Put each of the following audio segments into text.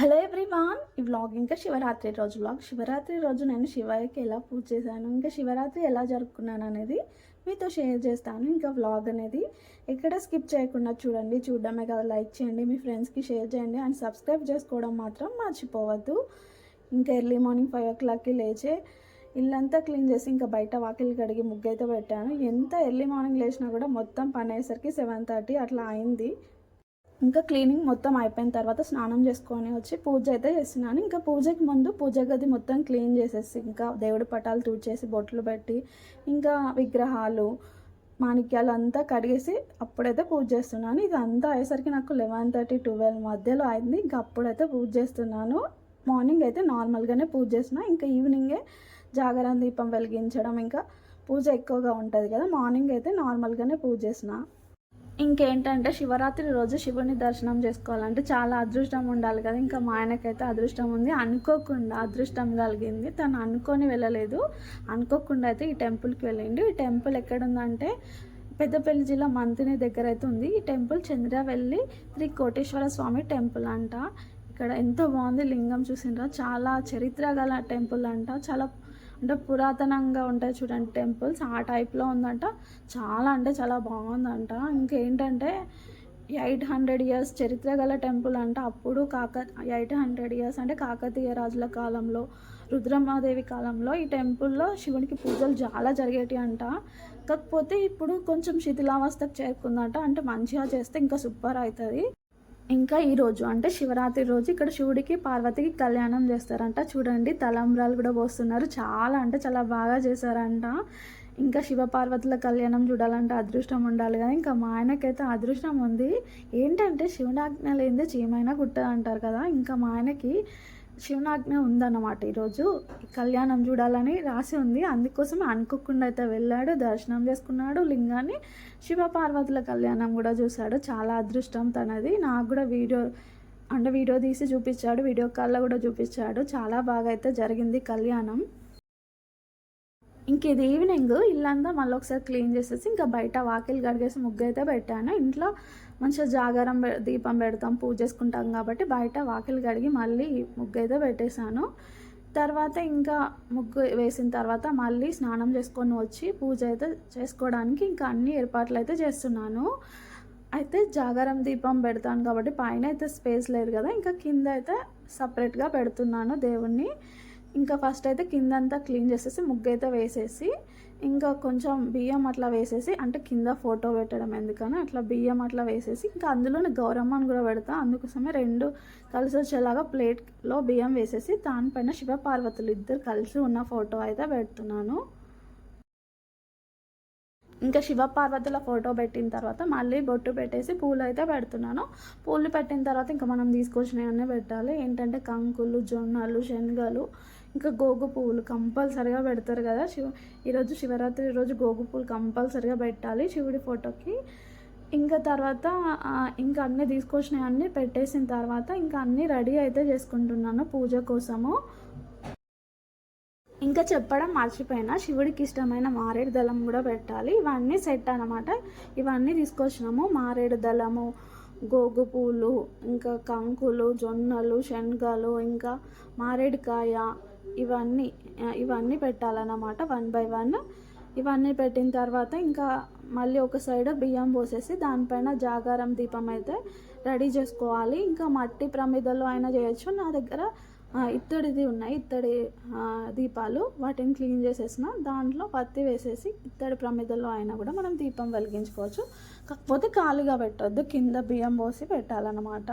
Hello everyone ఈ vlog ఇంకా శివరాత్రి రోజు వ్లాగ్ శివరాత్రి రోజు నేను శివయ్యకి ఎలా పూజ చేశాను ఇంకా శివరాత్రి ఎలా జరుపుకున్నాను అనేది మీతో షేర్ చేస్తాను. ఇంకా వ్లాగ్ అనేది ఎక్కడ స్కిప్ చేయకుండా చూడండి చూడడమే కదా లైక్ చేయండి మీ ఫ్రెండ్స్కి షేర్ చేయండి అండ్ సబ్స్క్రైబ్ చేసుకోవడం మాత్రం మర్చిపోవద్దు. ఇంకా ఎర్లీ మార్నింగ్ ఫైవ్ ఓ క్లాక్కి లేచే ఇల్లంతా క్లీన్ చేసి ఇంకా బయట వాకిలి కడిగి ముగ్గు అయితే పెట్టాను. ఎంత ఎర్లీ మార్నింగ్ లేచినా కూడా మొత్తం పని అయ్యేసరికి సెవెన్ థర్టీ అట్లా అయింది. ఇంకా క్లీనింగ్ మొత్తం అయిపోయిన తర్వాత స్నానం చేసుకొని వచ్చి పూజ అయితే చేస్తున్నాను. ఇంకా పూజకి ముందు పూజ గది మొత్తం క్లీన్ చేసేసి ఇంకా దేవుడి పటాలు తుడిచేసి బొట్లు పెట్టి ఇంకా విగ్రహాలు మాణిక్యాలు అంతా కడిగేసి అప్పుడైతే పూజ చేస్తున్నాను. ఇది అంతా అయ్యేసరికి నాకు లెవెన్ థర్టీ ట్వెల్వ్ మధ్యలో అయింది. ఇంకా అప్పుడైతే పూజ చేస్తున్నాను. మార్నింగ్ అయితే నార్మల్గానే పూజ చేసిన ఇంకా ఈవినింగే జాగరణ దీపం వెలిగించడం ఇంకా పూజ ఎక్కువగా ఉంటుంది కదా మార్నింగ్ అయితే నార్మల్గానే పూజ చేసిన ఇంకేంటంటే శివరాత్రి రోజు శివుని దర్శనం చేసుకోవాలంటే చాలా అదృష్టం ఉండాలి కదా. ఇంకా మా ఆయనకైతే అదృష్టం ఉంది. అనుకోకుండా అదృష్టం కలిగింది. తను అనుకొని వెళ్ళలేదు. అనుకోకుండా అయితే ఈ టెంపుల్కి వెళ్ళిండు. ఈ టెంపుల్ ఎక్కడుందంటే పెద్దపల్లి జిల్లా మంతిని దగ్గర అయితే ఉంది. ఈ టెంపుల్ చంద్రవెల్లి శ్రీ కోటేశ్వర స్వామి టెంపుల్ అంట. ఇక్కడ ఎంతో బాగుంది. లింగం చూసిండ్రా. చాలా చరిత్ర గల టెంపుల్ అంట. చాలా అంటే పురాతనంగా ఉంటాయి చూడండి టెంపుల్స్ ఆ టైప్లో ఉందంట. చాలా అంటే చాలా బాగుందంట. ఇంకేంటంటే ఎయిట్ హండ్రెడ్ ఇయర్స్ చరిత్ర గల టెంపుల్ అంట. అప్పుడు కాక ఎయిట్ హండ్రెడ్ ఇయర్స్ అంటే కాకతీయ రాజుల కాలంలో రుద్రమాదేవి కాలంలో ఈ టెంపుల్లో శివునికి పూజలు చాలా జరిగేటి అంట. కాకపోతే ఇప్పుడు కొంచెం శిథిలావస్థకు చేరుకుందంట. అంటే మంచిగా చేస్తే ఇంకా సూపర్ అవుతుంది. ఇంకా ఈరోజు అంటే శివరాత్రి రోజు ఇక్కడ శివుడికి పార్వతికి కళ్యాణం చేస్తారంట. చూడండి తలంబ్రాలు కూడా పోస్తున్నారు. చాలా అంటే చాలా బాగా చేశారంట. ఇంకా శివ పార్వతుల కళ్యాణం చూడాలంటే అదృష్టం ఉండాలి కదా. ఇంకా మా ఆయనకైతే అదృష్టం ఉంది. ఏంటంటే శివుడాజ్ఞ లేనిదే చీమైనా కుట్టదు అంటారు కదా. ఇంకా మా ఆయనకి శివనాజ్ఞ ఉందన్నమాట ఈరోజు. కళ్యాణం చూడాలని రాసి ఉంది. అందుకోసమే అనుకోకుండా అయితే వెళ్ళాడు దర్శనం చేసుకున్నాడు. లింగాన్ని శివ పార్వతుల కళ్యాణం కూడా చూశాడు. చాలా అదృష్టం తనది. నాకు కూడా వీడియో అంటే వీడియో తీసి చూపించాడు వీడియో కాల్లో కూడా చూపించాడు. చాలా బాగా అయితే జరిగింది కళ్యాణం. ఇంక ఇది ఈవినింగ్ ఇల్లంతా మళ్ళీ ఒకసారి క్లీన్ చేసేసి ఇంకా బయట వాకిలు కడిగేసి ముగ్గు అయితే పెట్టాను. ఇంట్లో మంచిగా జాగారం దీపం పెడతాం పూజ చేసుకుంటాం కాబట్టి బయట వాకిలు కడిగి మళ్ళీ ముగ్గు అయితే పెట్టేశాను. తర్వాత ఇంకా ముగ్గు వేసిన తర్వాత మళ్ళీ స్నానం చేసుకొని వచ్చి పూజ అయితే చేసుకోవడానికి ఇంకా అన్ని ఏర్పాట్లు అయితే చేస్తున్నాను. అయితే జాగారం దీపం పెడతాను కాబట్టి పైన అయితే స్పేస్ లేదు కదా ఇంకా కింద అయితే సపరేట్గా పెడుతున్నాను దేవుణ్ణి. ఇంకా ఫస్ట్ అయితే కిందంతా క్లీన్ చేసేసి ముగ్గు అయితే వేసేసి ఇంకా కొంచెం బియ్యం అట్లా వేసేసి అంటే కింద ఫోటో పెట్టడం ఎందుకని అట్లా బియ్యం అట్లా వేసేసి ఇంకా అందులోనే గౌరమ్మని కూడా పెడతా. అందుకోసమే రెండు కలిసి వచ్చేలాగా ప్లేట్లో బియ్యం వేసేసి దానిపైన శివపార్వతులు ఇద్దరు కలిసి ఉన్న ఫోటో అయితే పెడుతున్నాను. ఇంకా శివపార్వతుల ఫోటో పెట్టిన తర్వాత మళ్ళీ బొట్టు పెట్టేసి పూలు అయితే పెడుతున్నాను. పూలు పెట్టిన తర్వాత ఇంకా మనం తీసుకొచ్చినవన్నీ పెట్టాలి. ఏంటంటే కంకులు జొన్నలు శనగలు ఇంకా గోగు పువ్వులు కంపల్సరిగా పెడతారు కదా. శివ ఈరోజు శివరాత్రి రోజు గోగు పువ్వులు కంపల్సరిగా పెట్టాలి శివుడి ఫోటోకి. ఇంకా తర్వాత ఇంకా అన్నీ తీసుకొచ్చినవి అన్నీ పెట్టేసిన తర్వాత ఇంకా అన్నీ రెడీ అయితే చేసుకుంటున్నాను పూజ కోసము. ఇంకా చెప్పడం మర్చిపోయినా శివుడికి ఇష్టమైన మారేడు దళం కూడా పెట్టాలి. ఇవన్నీ సెట్ అనమాట ఇవన్నీ తీసుకొచ్చినాము. మారేడు దళము గోగు పూలు ఇంకా కంకులు జొన్నలు శనగలు ఇంకా మారేడుకాయ ఇవన్నీ ఇవన్నీ పెట్టాలన్నమాట వన్ బై వన్. ఇవన్నీ పెట్టిన తర్వాత ఇంకా మళ్ళీ ఒక సైడ్ బియ్యం పోసేసి దానిపైన జాగారం దీపం అయితే రెడీ చేసుకోవాలి. ఇంకా మట్టి ప్రమిదలో అయినా చేయొచ్చు. నా దగ్గర ఇత్తడిది ఉన్నాయి ఇత్తడి దీపాలు. వాటిని క్లీన్ చేసేసిన. దాంట్లో పత్తి వేసేసి ఇత్తడి ప్రమిదలో అయినా కూడా మనం దీపం వెలిగించుకోవచ్చు. కాకపోతే ఖాళీగా పెట్టొద్దు. కింద బియ్యం పోసి పెట్టాలన్నమాట.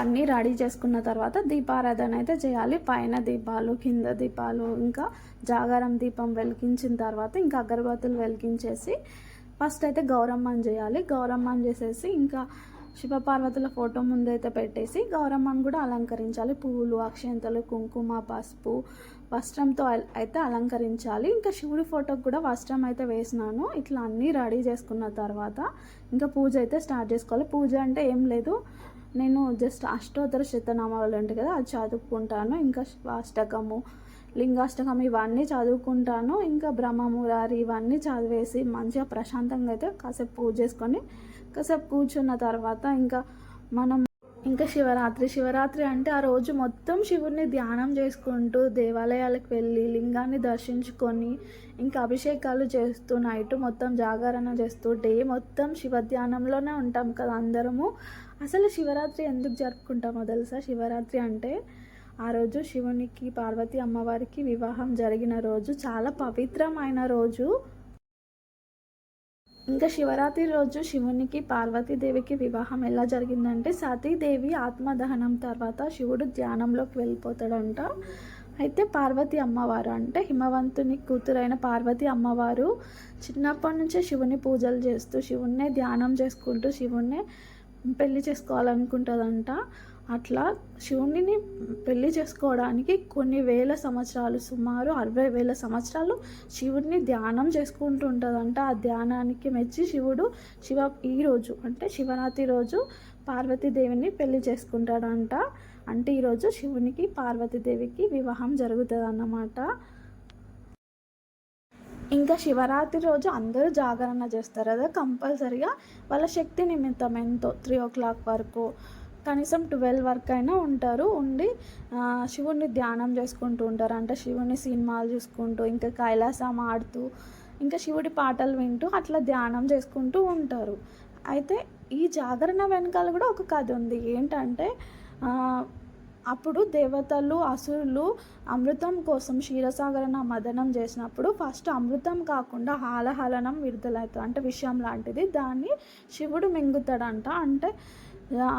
అన్నీ రెడీ చేసుకున్న తర్వాత దీపారాధన అయితే చేయాలి. పైన దీపాలు కింద దీపాలు ఇంకా జాగారం దీపం వెలిగించిన తర్వాత ఇంకా అగరబత్తులు వెలిగించేసి ఫస్ట్ అయితే గౌరమ్మని చేయాలి. గౌరమ్మని చేసేసి ఇంకా శివపార్వతుల ఫోటో ముందైతే పెట్టేసి గౌరమ్మని కూడా అలంకరించాలి. పువ్వులు అక్షంతలు కుంకుమ పసుపు వస్త్రంతో అయితే అలంకరించాలి. ఇంకా శివుడి ఫోటోకి కూడా వస్త్రం అయితే వేసినాను. ఇట్లా అన్నీ రెడీ చేసుకున్న తర్వాత ఇంకా పూజ అయితే స్టార్ట్ చేసుకోవాలి. పూజ అంటే ఏం లేదు. నేను జస్ట్ అష్టోత్తర శతనామాలు ఉంటాయి కదా అది చదువుకుంటాను. ఇంకా అష్టకము లింగాష్టకం ఇవన్నీ చదువుకుంటాను. ఇంకా బ్రహ్మమురారి ఇవన్నీ చదివేసి మంచిగా ప్రశాంతంగా అయితే కాసేపు పూజ చేసుకొని కాసేపు కూర్చున్న తర్వాత ఇంకా మనం ఇంకా శివరాత్రి శివరాత్రి అంటే ఆ రోజు మొత్తం శివుడిని ధ్యానం చేసుకుంటూ దేవాలయాలకు వెళ్ళి లింగాన్ని దర్శించుకొని ఇంకా అభిషేకాలు చేస్తూ నైట్ మొత్తం జాగరణ చేస్తూ డే మొత్తం శివ ధ్యానంలోనే ఉంటాం కదా అందరము. అసలు శివరాత్రి ఎందుకు జరుపుకుంటామో తెలుసా? శివరాత్రి అంటే ఆ రోజు శివునికి పార్వతి అమ్మవారికి వివాహం జరిగిన రోజు చాలా పవిత్రమైన రోజు. ఇంకా శివరాత్రి రోజు శివునికి పార్వతీదేవికి వివాహం ఎలా జరిగిందంటే సతీదేవి ఆత్మదహనం తర్వాత శివుడు ధ్యానంలోకి వెళ్ళిపోతాడంట. అయితే పార్వతి అమ్మవారు అంటే హిమవంతుని కూతురైన పార్వతి అమ్మవారు చిన్నప్పటి నుంచే శివుని పూజలు చేస్తూ శివుణ్ణే ధ్యానం చేసుకుంటూ శివుణ్ణే పెళ్ళి చేసుకోవాలనుకుంటుందంట. అట్లా శివుణ్ణిని పెళ్ళి చేసుకోవడానికి కొన్ని వేల సంవత్సరాలు సుమారు అరవై వేల సంవత్సరాలు శివుడిని ధ్యానం చేసుకుంటూ ఉంటుందంట ఆ ధ్యానానికి మెచ్చి శివుడు శివ ఈ రోజు అంటే శివరాత్రి రోజు పార్వతీదేవిని పెళ్ళి చేసుకుంటాడంట. అంటే ఈరోజు శివునికి పార్వతీదేవికి వివాహం జరుగుతుంది అన్నమాట ఇంకా శివరాత్రి రోజు అందరూ జాగరణ చేస్తారు. కదా కంపల్సరిగా వాళ్ళ శక్తి నిమిత్తం ఎంతో త్రీ ఓ క్లాక్ వరకు కనీసం ట్వెల్వ్ వరకు అయినా ఉంటారు. ఉండి శివుణ్ణి ధ్యానం చేసుకుంటూ ఉంటారు. అంటే శివుని సినిమాలు చూసుకుంటూ ఇంకా కైలాసం ఆడుతూ ఇంకా శివుడి పాటలు వింటూ అట్లా ధ్యానం చేసుకుంటూ ఉంటారు. అయితే ఈ జాగరణ వెనకాల కూడా ఒక కథ ఉంది. ఏంటంటే అప్పుడు దేవతలు అసురులు అమృతం కోసం క్షీరసాగరణ మదనం చేసినప్పుడు ఫస్ట్ అమృతం కాకుండా హాలహలనం విడుదలవుతుంది అంటే విషయం లాంటిది. దాన్ని శివుడు మింగుతాడంట. అంటే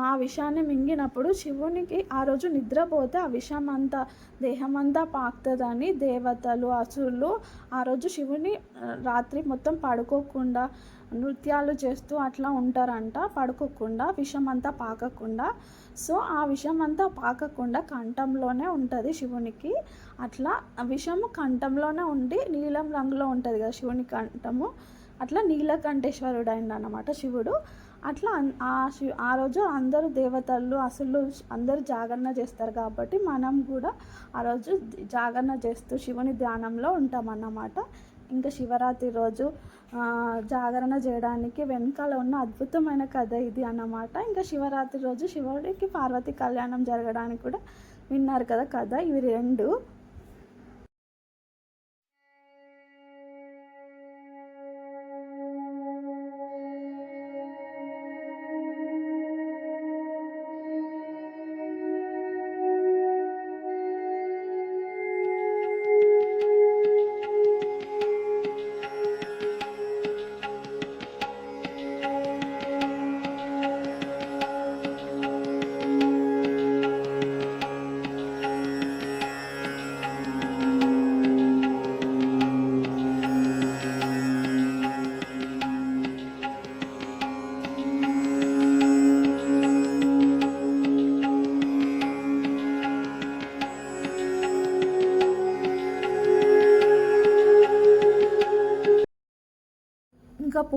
ఆ విషయాన్ని మింగినప్పుడు శివునికి ఆ రోజు నిద్రపోతే ఆ విషం అంతా దేహం అంతా పాకుతుందని దేవతలు అసురులు ఆ రోజు శివుని రాత్రి మొత్తం పడుకోకుండా నృత్యాలు చేస్తూ అట్లా ఉంటారంట పడుకోకుండా విషం అంతా పాకకుండా. సో ఆ విషం అంతా పాకకుండా కంఠంలోనే ఉంటుంది శివునికి. అట్లా విషము కంఠంలోనే ఉండి నీలం రంగులో ఉంటుంది కదా శివుని కంఠము. అట్లా నీలకంఠేశ్వరుడు అయింది అనమాట శివుడు. అట్లా అన్- ఆ శివ ఆ రోజు అందరూ దేవతలు అసలు అందరూ జాగరణ చేస్తారు కాబట్టి మనం కూడా ఆ రోజు జాగరణ చేస్తూ శివుని ధ్యానంలో ఉంటామన్నమాట. ఇంకా శివరాత్రి రోజు జాగరణ చేయడానికి వెనకాల ఉన్న అద్భుతమైన కథ ఇది అన్నమాట. ఇంకా శివరాత్రి రోజు శివుడికి పార్వతి కళ్యాణం జరగడానికి కూడా విన్నారు కదా కథ. ఇవి రెండు.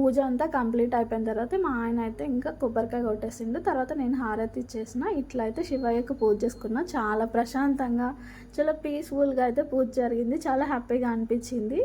పూజ అంతా కంప్లీట్ అయిపోయిన తర్వాత మా ఆయన అయితే ఇంకా కొబ్బరికాయ కొట్టేసిండు. తర్వాత నేను హారతి ఇచ్చేసిన. ఇట్లా అయితే శివయ్యకు పూజ చేసుకున్నా. చాలా ప్రశాంతంగా చాలా పీస్ఫుల్గా అయితే పూజ జరిగింది. చాలా హ్యాపీగా అనిపించింది.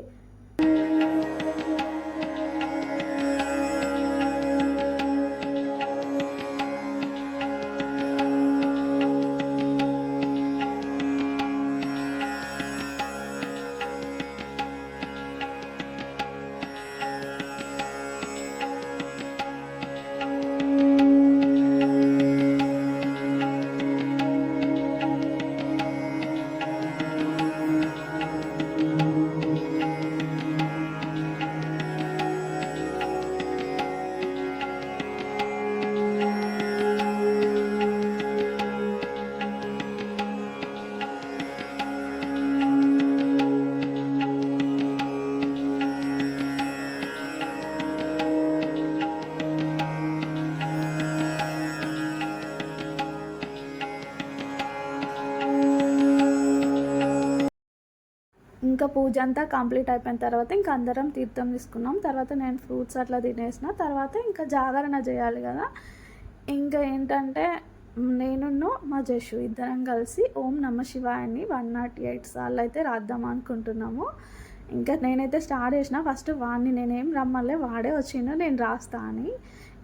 ఇంకా పూజ అంతా కంప్లీట్ అయిపోయిన తర్వాత ఇంకా అందరం తీర్థం తీసుకున్నాం. తర్వాత నేను ఫ్రూట్స్ అట్లా తినేసిన. తర్వాత ఇంకా జాగరణ చేయాలి కదా. ఇంకా ఏంటంటే నేను మా జషు ఇద్దరం కలిసి ఓం నమ శివాయని వన్ నాట్ ఎయిట్ సార్లు అయితే రాద్దాం అనుకుంటున్నాము. ఇంకా నేనైతే స్టార్ట్ చేసిన. ఫస్ట్ వాడిని నేనేం రమ్మలే వాడే వచ్చిండు నేను రాస్తా అని.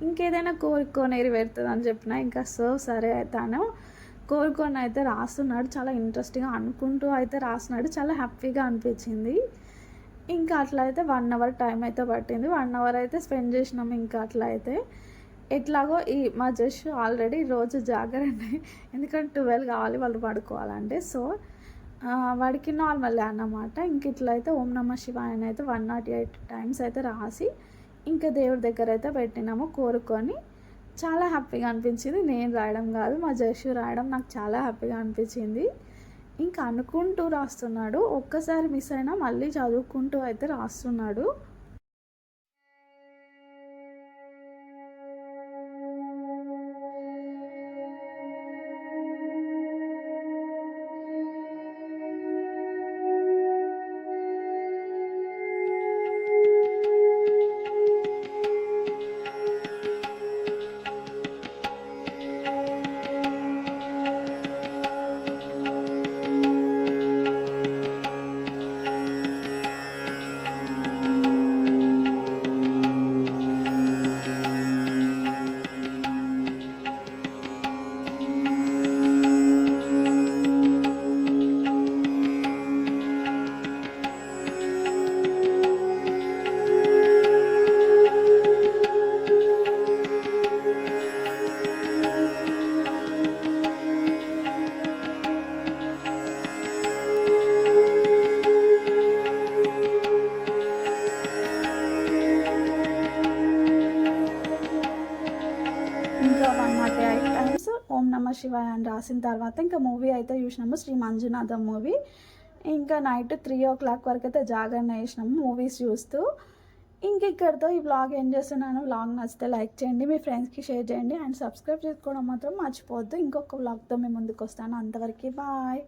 ఇంకేదైనా కోరికో నెరవేరుతుంది అని చెప్పిన. ఇంకా సో సరే తను కోరుకొని అయితే రాస్తున్నాడు చాలా ఇంట్రెస్టింగ్గా అనుకుంటూ అయితే రాస్తున్నాడు. చాలా హ్యాపీగా అనిపించింది. ఇంకా అట్లా అయితే వన్ అవర్ టైం అయితే పట్టింది. వన్ అవర్ అయితే స్పెండ్ చేసినాం ఇంకా అట్లా అయితే. ఎట్లాగో ఈ మా జస్ట్ ఆల్రెడీ రోజు జాగ్రత్త. ఎందుకంటే ట్వెల్వ్ కావాలి వాళ్ళు పడుకోవాలంటే. సో వాడికి నార్మల్ అన్నమాట. ఇంక ఇట్లా అయితే ఓం నమ శివాయన అయితే వన్ నాట్ ఎయిట్ టైమ్స్ అయితే రాసి ఇంకా దేవుడి దగ్గర అయితే పెట్టినాము కోరుకొని. చాలా హ్యాపీగా అనిపించింది. నేను రాయడం కాదు మా జషు రాయడం నాకు చాలా హ్యాపీగా అనిపించింది. ఇంకా అనుకుంటూ రాస్తున్నాడు. ఒక్కసారి మిస్ అయినా మళ్ళీ చదువుకుంటూ అయితే రాస్తున్నాడు. రాసిన తర్వాత ఇంకా మూవీ అయితే చూసినాము శ్రీ మంజునాథం మూవీ. ఇంకా నైట్ త్రీ ఓ క్లాక్ వరకు అయితే జాగరణ వేసినాము మూవీస్ చూస్తూ. ఇంక ఇక్కడితో ఈ బ్లాగ్ ఏం చేస్తున్నాను? బ్లాగ్ నచ్చితే లైక్ చేయండి మీ ఫ్రెండ్స్కి షేర్ చేయండి అండ్ సబ్స్క్రైబ్ చేసుకోవడం మాత్రం మర్చిపోవద్దు. ఇంకొక బ్లాగ్తో మేము ముందుకు వస్తాను. అంతవరకు బాయ్